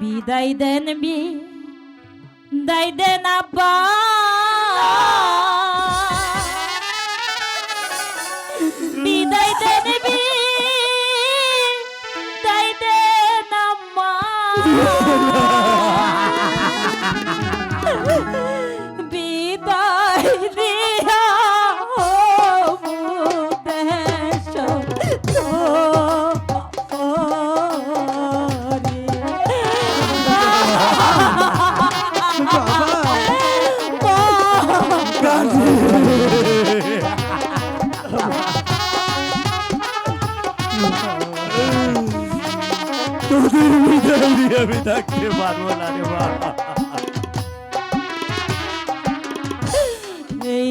বিদায় দেন বি দাই দেন আব্বা। বিদায় দেন বি দাই দেন আমি থাকতে পারব না রে বাবা এই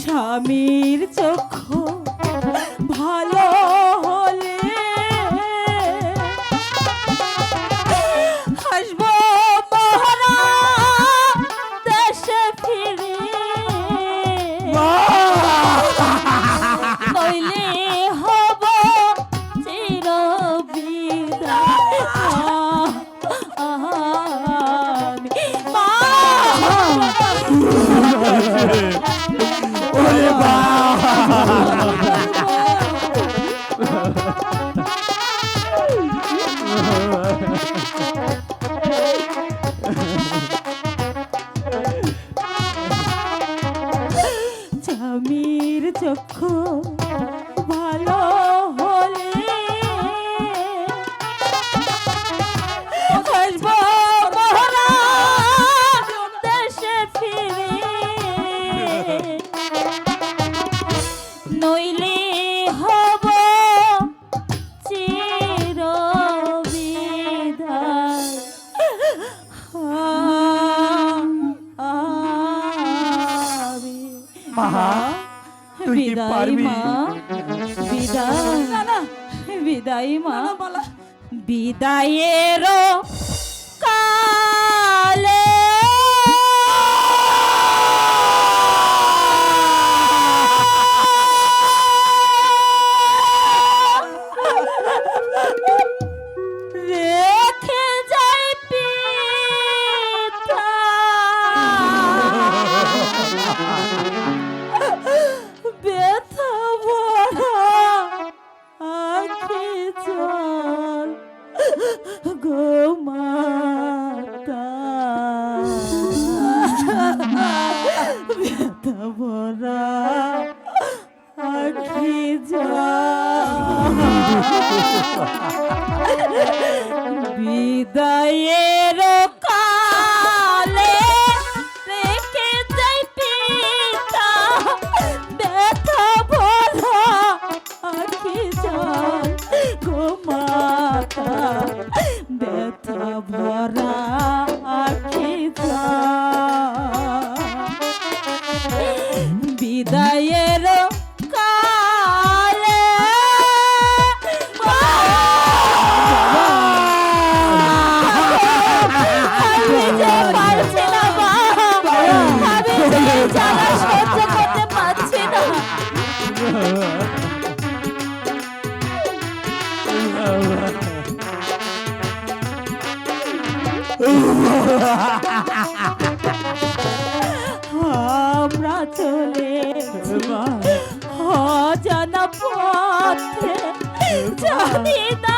স্বামীর চক্ষু ভালো ওরে বাবা স্বামীর চক্ষু ভালো বিদায় মা। বিদায়ের ভরা আখি জল кидай পথে যদি না।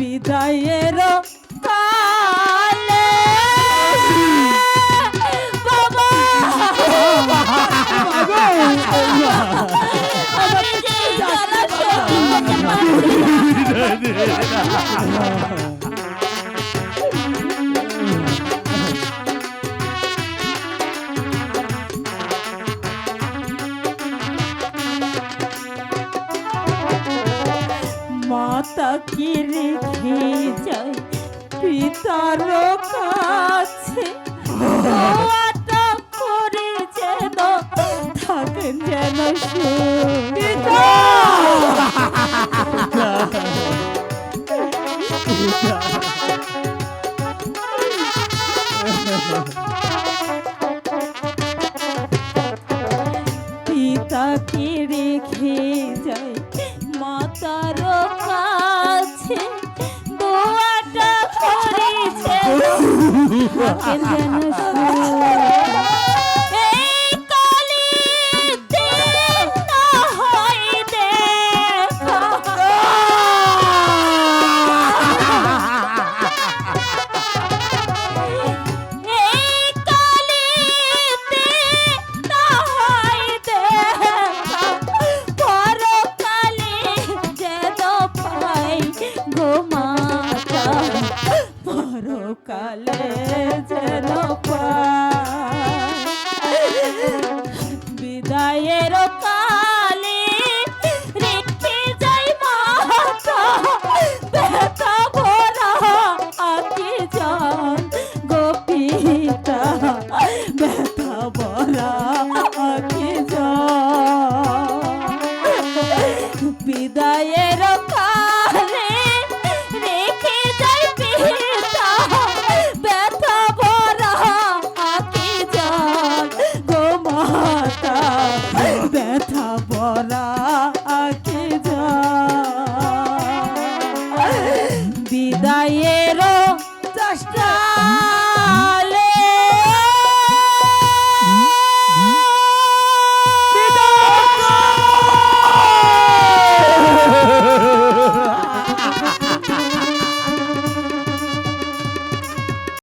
বিদায়ের কালে বাবা! 我今天真 gosta!